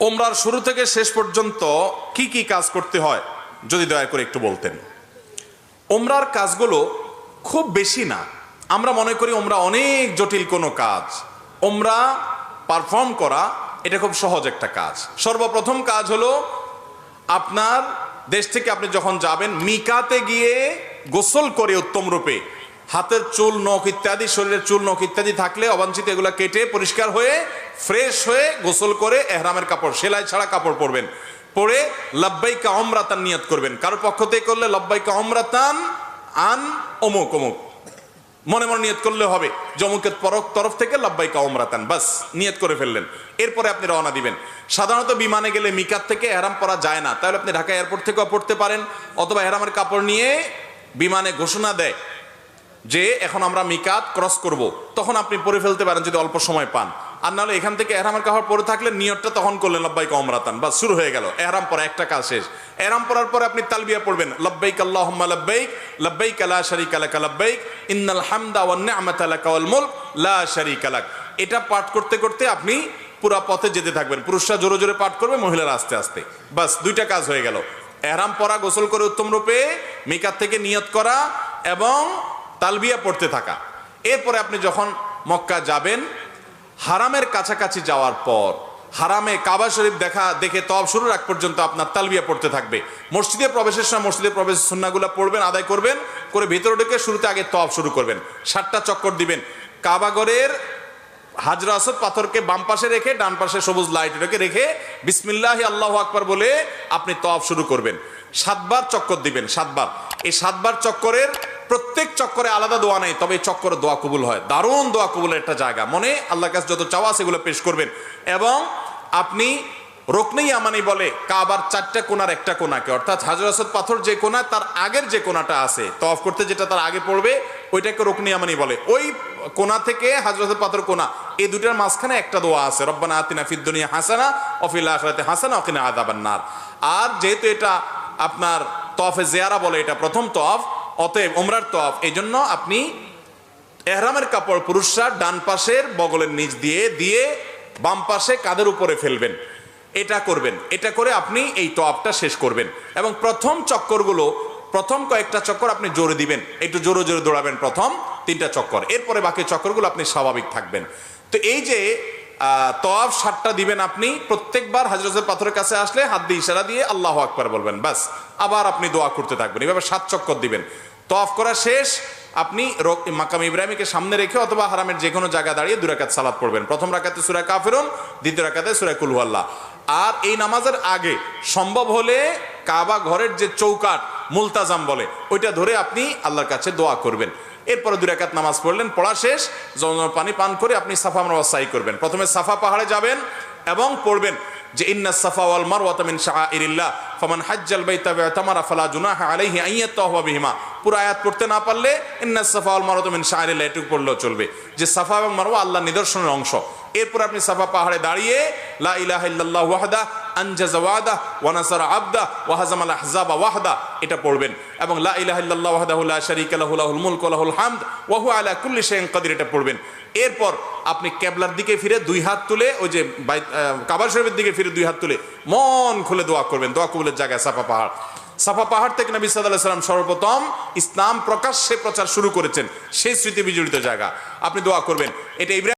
ওমরার শুরু থেকে শেষ পর্যন্ত কি কি কাজ করতে হয়, যদি দয়া করে একটু বলতেন। ওমরার কাজগুলো খুব বেশি না। আমরা মনে করি ওমরা অনেক জটিল কোনো কাজ। ওমরা পারফর্ম করা, এটা খুব সহজ একটা কাজ। সর্বপ্রথম কাজ হলো আপনার দেশ থেকে আপনি যখন যাবেন, মিকাতে গিয়ে গোসল করে উত্তম রূপে হাতের চুল নখ ইত্যাদি, শরীরের চুল নখ ইত্যাদি থাকলে অবাঞ্ছিত এগুলো কেটে পরিষ্কার হয়ে ফ্রেশ হয়ে গোসল করে এহরামের কাপড়, সেলাই ছাড়া কাপড় পরবেন। পরে লব্বাইকা অমরাতান নিয়ত করবেন। কারোর পক্ষ থেকে করলে লব্বাইকা অমরাতান আন অমুক অমুক। মনে মনে নিয়ত করলে হবে যমুকের পরক তরফ থেকে লব্বাইকা ওমরাতান বাস, নিয়ত করে ফেললেন। এরপরে আপনি রওনা দিবেন। সাধারণত বিমানে গেলে মিকাত থেকে এহরাম পরা যায় না। তাহলে আপনি ঢাকা এয়ারপোর্ট থেকেও পড়তে পারেন, অথবা এহরামের কাপড় নিয়ে বিমানে ঘোষণা দেয়। যে এখন আমরা মিকাত ক্রস করব, তখন আপনি পরে ফেলতে পারেন যদি অল্প সময় পান। আর নাহলে এখান থেকে এহরামের কাপড় পরে থাকলে নিয়তটা তখন করলেন, লব্বাইক অমরাতান বা শুরু হয়ে গেল। এহরাম পরা একটা কাজ শেষ। এহরাম পরার পরে আপনি তালবিয়া পড়বেন, লব্বাইক আল্লাহুম্মা লব্বাইক লব্বাইক লা শারীকা লাক লব্বাইক ইন্নাল হামদা ওয়ান নি'মাতা লাক ওয়াল মুলক লা শারীকা লাক এটা পাঠ করতে করতে আপনি পুরা পথে যেতে থাকবেন। পুরুষরা জোরে জোরে পাঠ করবে, মহিলারা আস্তে আস্তে। বাস দুইটা কাজ হয়ে গেল। এহরাম পরা গোসল করে উত্তম রূপে, মিকাত থেকে নিয়ত করা এবং তালবিয়া পড়তে থাকা। এরপরে আপনি যখন মক্কা যাবেন, হারামের কাছাকাছি যাওয়ার পর, হারামে কাবা শরীফ দেখা, দেখে তব শুরুর রাখ পর্যন্ত আপনার তালবিয়া পড়তে থাকবে। মসজিদে প্রবেশের সময় মসজিদে প্রবেশের সুন্নাগুলো পড়বেন, আদায় করবেন, করে ভেতরে ঢুকে শুরুতে আগে তব শুরু করবেন। সাতটা চক্কর দিবেন। কাবাগরের হাজরা আসদ পাথরকে বাম পাশে রেখে, ডান পাশে সবুজ লাইট এটাকে রেখে বিসমিল্লাহ আল্লাহ আকবার বলে আপনি তফ শুরু করবেন। সাতবার চক্কর দিবেন, সাতবার। এই সাতবার চক্করের প্রত্যেক চক্করে আলাদা দোয়া নেই, তবে এই চক্করে দোয়া কবুল হয়। দারুণ দোয়া কবুলের একটা জায়গা। মনে আল্লাহ কাছে যত চাওয়া সেগুলো পেশ করবেন। এবং আপনি রোকনেই আমানি বলে কাবার চারটা কোনার একটা কোনাকে, অর্থাৎ হাজর পাথর যে কোনা, তার আগের যে কোনাটা আছে তফ করতে যেটা তার আগে পড়বে, ওইটাকে রোকনি আমানি বলে। ওই কোনা থেকে হাজরত পাথর কোনা, এই দুটার মাঝখানে একটা দোয়া আছে, রব্বানা আতিনা ফিদ দুনিয়া হাসানা অফিল আখরাতে হাসানা অকিনা আদাবান নার। আর যেহেতু এটা আপনার তফে জিয়ারা বলে, এটা প্রথম তফ অতএব ওমরার তফ এই জন্য আপনি এহরামের কাপড় পুরুষরা ডান পাশের বগলের নিচ দিয়ে দিয়ে বাম পাশে কাদের উপরে ফেলবেন? এটা করবেন। এটা করে আপনি এই তপটা শেষ করবেন। এবং প্রথম চক্করগুলো, প্রথম কয়েকটা চক্কর আপনি জোরে দিবেন। একটু জোরে জোরে দৌড়াবেন প্রথম তিনটা চক্কর। এরপরে বাকি চক্করগুলো আপনি স্বাভাবিক থাকবেন। তো এই যে তফ সাতটা দিবেন আপনি, প্রত্যেকবার হাজরতের পাথরের কাছে আসলে হাত দিয়ে ইশারা দিয়ে আল্লাহ আকবার বলবেন, বাস। আবার আপনি দোয়া করতে থাকবেন, এভাবে সাত চক্কর দিবেন। তফ করা শেষ, আপনি মাকাম ইব্রাহিমকে সামনে রেখে অথবা হারামের যে কোনো জায়গা দাঁড়িয়ে দুই রাকাত সালাত পড়বেন। প্রথম রাকাতে সুরা কাফেরুন, দ্বিতীয় রাকাতে সুরা কুলহু আল্লাহ আর এই নামাজের আগে সম্ভব হলে কাবা ঘরের যে চৌকাট মুলতাজাম বলে। ওইটা ধরে আপনি আল্লাহর কাছে দোয়া করবেন। এরপরে দুই রাকাত নামাজ পড়লেন, পড়া শেষ জমজম পানি পান করে আপনি সাফা মারওয়া সাই করবেন। প্রথমে সাফা পাহাড়ে যাবেন এবং পড়বেন যে, ইন্না সাফা ওয়াল মারওয়াতা মিন শাআইরিল্লাহ, ফামান হাজ্জাল বাইতা তামারা ফালা জুনাহা আলাইহি আন ইয়াতাওয়াফা বিহিমা। পুরো আয়াত পড়তে না পারলে ইন্না সাফা ওয়াল মারওয়াতা মিন শাআইরিল্লাহ এটুকু পড়লেও চলবে। যে, সাফা এবং মারওয়া আল্লাহর নিদর্শনের অংশ। এরপর আপনি সাফা পাহাড়ে দাঁড়িয়ে, লা ইলাহা ইল্লাল্লাহ ওয়াহদা আনজাজা ওয়াদা, ওয়া আবদা ওয়াহদা। এটা পড়বেন। এবং লা ইল্লাল্লাহ ওয়াহদাহু লা শারীকা লাহু, লাহুল মুলকু ওয়া লাহুল হামদ, ওয়া হুয়া আলা কুল্লি শাইইন কাদির। এটা পড়বেন। এরপর আপনি কেবলার দিকে ফিরে দুই হাত তুলে, ওই যে কাবার শরীফের দিকে ফিরে দুই হাত তুলে মন খুলে দোয়া করবেন। দোয়া কবুলের জায়গায় সাফা পাহাড়। সাফা পাহাড় থেকে নবী সাল্লাহ সাল্লাম সর্বপ্রথম ইসলাম প্রকাশ্যে প্রচার শুরু করেছেন। সেই স্মৃতি বিজড়িত জায়গা। আপনি দোয়া করবেন। এটা